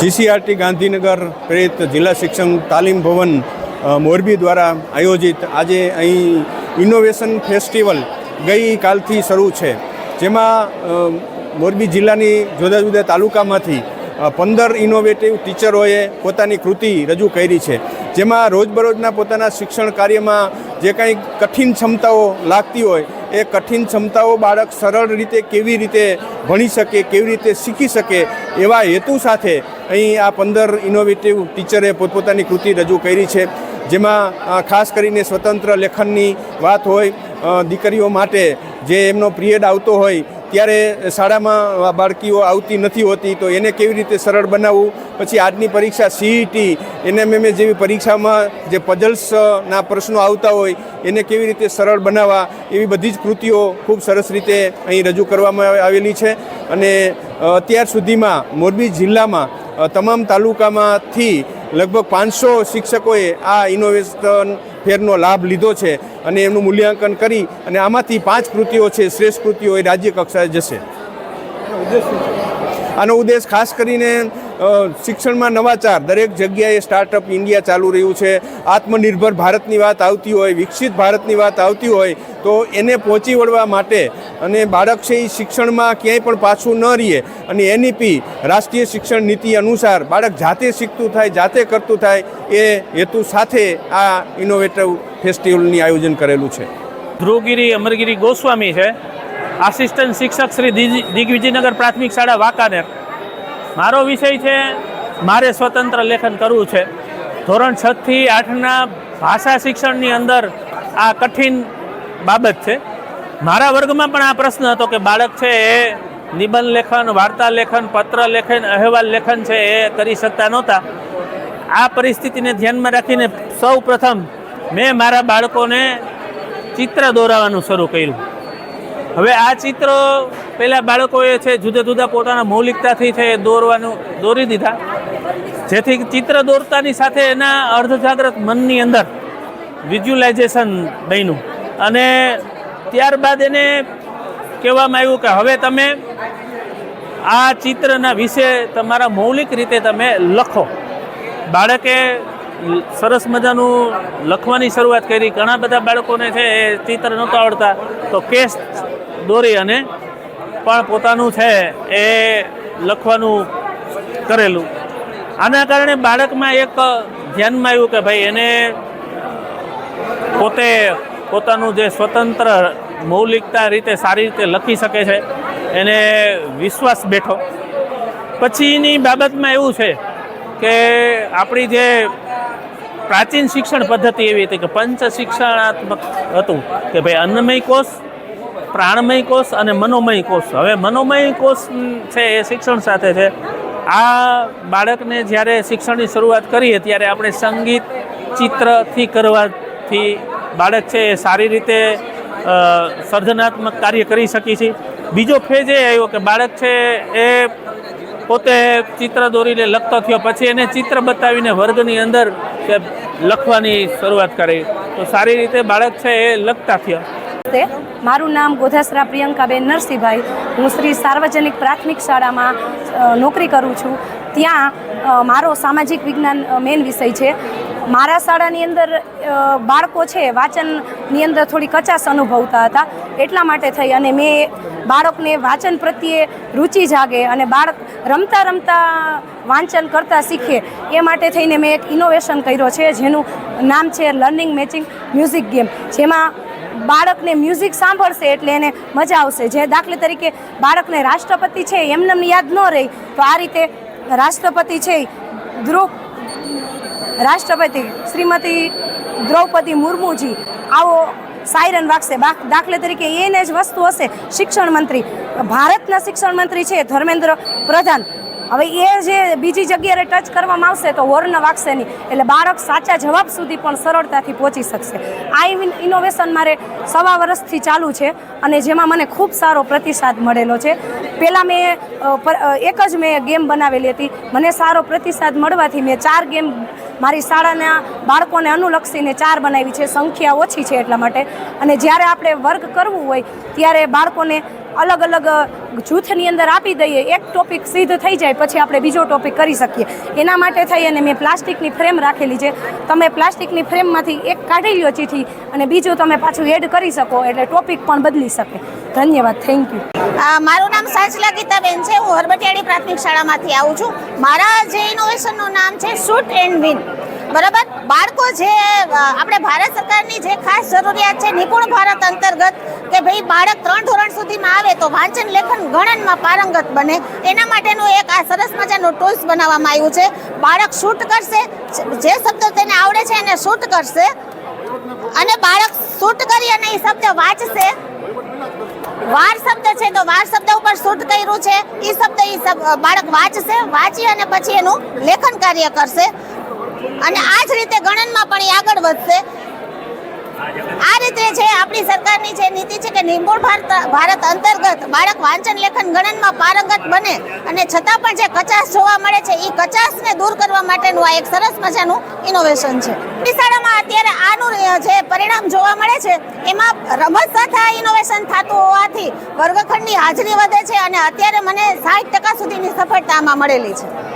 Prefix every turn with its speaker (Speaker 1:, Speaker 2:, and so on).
Speaker 1: GCRT Gandhinagar પ્રેરિત જિલ્લા શિક્ષણ તાલીમ ભવન મોરબી દ્વારા આયોજિત આજે અહીં ઇનોવેશન ફેસ્ટિવલ ગઈકાલથી શરૂ છે. જેમાં મોરબી જિલ્લાની જુદા જુદા તાલુકામાંથી પંદર ઇનોવેટિવ ટીચરોએ પોતાની કૃતિ રજૂ કરી છે. જેમાં રોજબરોજના પોતાના શિક્ષણ કાર્યમાં જે કંઈ કઠિન ક્ષમતાઓ લાગતી હોય, એ કઠિન ક્ષમતાઓ બાળક સરળ રીતે કેવી રીતે ભણી શકે, કેવી રીતે શીખી શકે એવા હેતુ સાથે અહીં આ પંદર ઇનોવેટિવ ટીચરે પોતપોતાની કૃતિ રજૂ કરી છે. જેમાં ખાસ કરીને સ્વતંત્ર લેખનની વાત હોય દીકરીઓ માટે જે એમનો પિરિયડ આવતો હોય, ત્યારે શાળામાં બાળકીઓ આવતી નથી હોતી, તો એને કેવી રીતે સરળ બનાવવું? પછી આજની પરીક્ષા સીઈટી એનએમએમએ જેવી પરીક્ષામાં જે પઝલ્સના પ્રશ્નો આવતા હોય, એને કેવી રીતે સરળ બનાવવા? એવી બધી જ કૃતિઓ ખૂબ સરસ રીતે અહીં રજૂ કરવામાં આવેલી છે. અને અત્યાર સુધીમાં મોરબી જિલ્લામાં તમામ તાલુકામાંથી લગભગ પાંચસો શિક્ષકોએ આ ઇનોવેશન ફેરનો લાભ લીધો છે અને એમનું મૂલ્યાંકન કરી અને આમાંથી પાંચ કૃતિઓ છે શ્રેષ્ઠ કૃતિઓ એ રાજ્ય કક્ષાએ જશે. આનો ઉદ્દેશ ખાસ કરીને શિક્ષણમાં નવાચાર દરેક જગ્યાએ સ્ટાર્ટઅપ ઇન્ડિયા ચાલુ રહ્યું છે. આત્મનિર્ભર ભારતની વાત આવતી હોય, વિકસિત ભારતની વાત આવતી હોય, તો એને પહોંચી વળવા માટે અને બાળક છે એ શિક્ષણમાં ક્યાંય પણ પાછું ન રહીએ. અને એનઈપી રાષ્ટ્રીય શિક્ષણ નીતિ અનુસાર બાળક જાતે શીખતું થાય, જાતે કરતું થાય, એ હેતુ સાથે આ ઇનોવેટિવ ફેસ્ટિવલની આયોજન કરેલું છે.
Speaker 2: ધ્રુવગીરી અમરગીરી ગોસ્વામી છે. આસિસ્ટન્ટ શિક્ષક શ્રી દિગ- દિગ્વિજયનગર પ્રાથમિક શાળા વાંકાનેર. મારો વિષય છે, મારે સ્વતંત્ર લેખન કરવું છે. ધોરણ છથી આઠના ભાષા શિક્ષણની અંદર આ કઠિન બાબત છે. મારા વર્ગમાં પણ આ પ્રશ્ન હતો કે બાળક છે એ નિબંધ લેખન, વાર્તા લેખન, પત્ર લેખન, અહેવાલ લેખન છે એ કરી શકતા નહોતા. આ પરિસ્થિતિને ધ્યાનમાં રાખીને સૌ પ્રથમ મેં મારા બાળકોને ચિત્ર દોરાવાનું શરૂ કર્યું. હવે આ ચિત્રો પહેલાં બાળકોએ છે જુદા જુદા પોતાના મૌલિકતાથી છે એ દોરવાનું, દોરી દીધા. જેથી ચિત્ર દોરતાની સાથે એના અર્ધજાગ્રત મનની અંદર વિઝ્યુલાઇઝેશન બન્યું. અને ત્યારબાદ એને કહેવામાં આવ્યું કે હવે તમે આ ચિત્રના વિશે તમારા મૌલિક રીતે તમે લખો. બાળકે સરસ મજાનું લખવાની શરૂઆત કરી. ઘણા બધા બાળકોને છે એ ચિત્ર નહોતા આવડતા. તો કેસ દોરી અને પણ પોતાનું છે એ લખવાનું કરેલું. આના કારણે બાળકમાં એક ધ્યાનમાં આવ્યું કે ભાઈ એને પોતે પોતાનું જે સ્વતંત્ર મૌલિકતા રીતે સારી રીતે લખી શકે છે, એને વિશ્વાસ બેઠો. પછીની બાબતમાં એવું છે કે આપણી જે પ્રાચીન શિક્ષણ પદ્ધતિ એવી હતી કે પંચ શિક્ષણાત્મક હતું કે ભાઈ અન્નમય કોષ પ્રાણમય કોષ અને મનોમય કોષ. હવે મનોમય કોષ છે એ શિક્ષણ સાથે છે. આ બાળકને જ્યારે શિક્ષણની શરૂઆત કરીએ ત્યારે આપણે સંગીત ચિત્રથી કરવાથી બાળક છે એ સારી રીતે સર્જનાત્મક કાર્ય કરી શકીએ છે. બીજો ફેજ એ આવ્યો કે બાળક છે એ પોતે ચિત્ર દોરીને લખતો થયો. પછી એને ચિત્ર બતાવીને વર્ગની અંદર લખવાની શરૂઆત કરી. તો સારી રીતે બાળક છે એ લખતા થયા.
Speaker 3: નમસ્તે. મારું નામ ગોધાસરા પ્રિયંકાબેન નરસિંહભાઈ. હું શ્રી સાર્વજનિક પ્રાથમિક શાળામાં નોકરી કરું છું. ત્યાં મારો સામાજિક વિજ્ઞાન મેઇન વિષય છે. મારા શાળાની અંદર બાળકો છે વાંચનની અંદર થોડી કચાશ અનુભવતા હતા. એટલા માટે થઈ અને મેં બાળકને વાંચન પ્રત્યે રુચિ જાગે અને બાળક રમતા રમતા વાંચન કરતા શીખે. એ માટે થઈને મેં એક ઇનોવેશન કર્યો છે, જેનું નામ છે લર્નિંગ મેચિંગ મ્યુઝિક ગેમ જેમાં બાળકને મ્યુઝિક સાંભળશે એટલે એને મજા આવશે. જે દાખલા તરીકે બાળકને રાષ્ટ્રપતિ છે એમને યાદ ન રહી, તો આ રીતે રાષ્ટ્રપતિ છે ધ્રુવ રાષ્ટ્રપતિ શ્રીમતી દ્રૌપદી મુર્મુજી આવો સાયરન વાગશે. દાખલા તરીકે એને જ વસ્તુ હશે. શિક્ષણ મંત્રી. ભારતના શિક્ષણ મંત્રી છે ધર્મેન્દ્ર પ્રધાન. હવે એ જે બીજી જગ્યાએ ટચ કરવામાં આવશે તો હોર્ન વાગશે નહીં. એટલે બાળક સાચા જવાબ સુધી પણ સરળતાથી પહોંચી શકશે. આ ઇનોવેશન મારે સવા વર્ષથી ચાલુ છે અને જેમાં મને ખૂબ સારો પ્રતિસાદ મળેલો છે. પહેલાં મેં એક જ મેં ગેમ બનાવેલી હતી. મને સારો પ્રતિસાદ મળવાથી મેં ચાર ગેમ મારી શાળાના બાળકોને અનુલક્ષીને ચાર બનાવી છે. સંખ્યા ઓછી છે એટલા માટે. અને જ્યારે આપણે વર્ગ કરવું હોય, ત્યારે બાળકોને અલગ અલગ જૂથની અંદર આપી દઈએ. એક ટોપિક સિદ્ધ થઈ જાય, પછી આપણે બીજો ટોપિક કરી શકીએ. એના માટે થઈ અને મેં પ્લાસ્ટિકની ફ્રેમ રાખેલી છે. તમે પ્લાસ્ટિકની ફ્રેમમાંથી એક કાઢી લો ચીઠી અને બીજું તમે પાછું એડ કરી શકો, એટલે ટોપિક પણ બદલી શકે. ધન્યવાદ. થેન્ક યુ
Speaker 4: મારું નામ સાચલા ગીતાબેન છે. હું હરબટિયાળી પ્રાથમિક શાળામાંથી આવું છું. મારા જે ઇનોવેશનનું નામ છે શૂટ એન્ડ વિન બરાબર? બાળકો જે આપણે ભારત સરકારની જે ખાસ જરૂરિયાત છે, નિપુણ ભારત અંતર્ગત કે ભાઈ બાળક ત્રણ ધોરણ સુધીમાં આવે તો વાંચન, લેખન, ગણનમાં પારંગત બને. એના માટેનું એક આ સરસ મજાનું ટૂલ્સ બનાવવામાં આવ્યું છે. બાળક શૂટ કરશે, જે શબ્દ તેને આવડે છે એને શૂટ કરશે. અને બાળક શૂટ કરી અને એ શબ્દ વાંચશે. વાર શબ્દ છે તો વાર શબ્દ ઉપર શૂટ કર્યું છે. એ શબ્દ એ બાળક વાંચશે, વાંચી અને પછી એનું લેખન કાર્ય કરશે. અને આ જ રીતે ગણનમાં પણ એ આગળ વધશે. આ રીતે છે, આપણી સરકારની જે નીતિ છે કે નિર્મૂળ ભારત ભારત અંતર્ગત બાળક વાંચન લેખન ગણનમાં પારંગત બને અને છતાં પણ જે કચાશ જોવા મળે છે એ કચાશને દૂર કરવા માટેનું આ એક સરસ મજાનું ઇનોવેશન છે. શાળામાં અત્યારે આનું જે પરિણામ જોવા મળે છે, એમાં રમત સાથે આ ઇનોવેશન થતું હોવાથી વર્ગખંડની હાજરી વધે છે અને અત્યારે મને સાઠ ટકા સુધીની સફળતા આમાં મળેલી છે.